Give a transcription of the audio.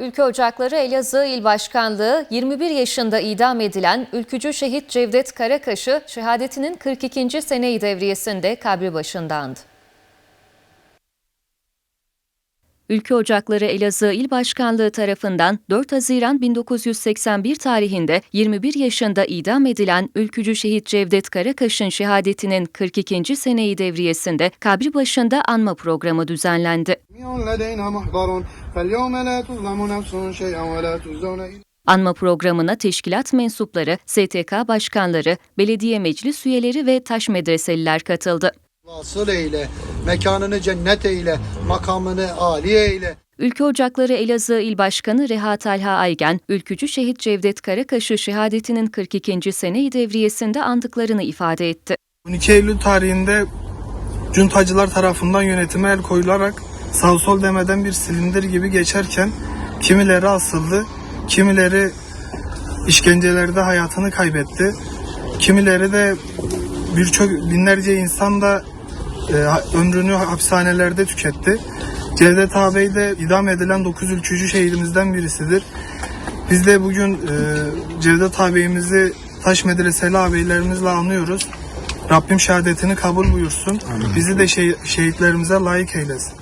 Ülke Ocakları Elazığ İl Başkanlığı 21 yaşında idam edilen ülkücü şehit Cevdet Karakaş'ı şehadetinin 42. seneyi devriyesinde kabri başında Ülke Ocakları Elazığ İl Başkanlığı tarafından 4 Haziran 1981 tarihinde 21 yaşında idam edilen ülkücü şehit Cevdet Karakaş'ın şehadetinin 42. seneyi devriyesinde kabri başında anma programı düzenlendi. Anma programına teşkilat mensupları, STK başkanları, belediye meclis üyeleri ve taş medreseliler katıldı vasıl eyle, mekanını cennet eyle, makamını âli eyle. Ülke Ocakları Elazığ İl Başkanı Reha Talha Aygen, ülkücü şehit Cevdet Karakaş'ı şehadetinin 42. seneyi devriyesinde andıklarını ifade etti. 12 Eylül tarihinde cuntacılar tarafından yönetime el koyularak sağ sol demeden bir silindir gibi geçerken kimileri asıldı, kimileri işkencelerde hayatını kaybetti, kimileri de birçok binlerce insan da e, ömrünü hapishanelerde tüketti. Cevdet ağabey de idam edilen 9 ülkücü şehidimizden birisidir. Biz de bugün e, Cevdet ağabeyimizi taş medreseli ağabeylerimizle anıyoruz. Rabbim şehadetini kabul buyursun. Bizi de şeh- şehitlerimize layık eylesin.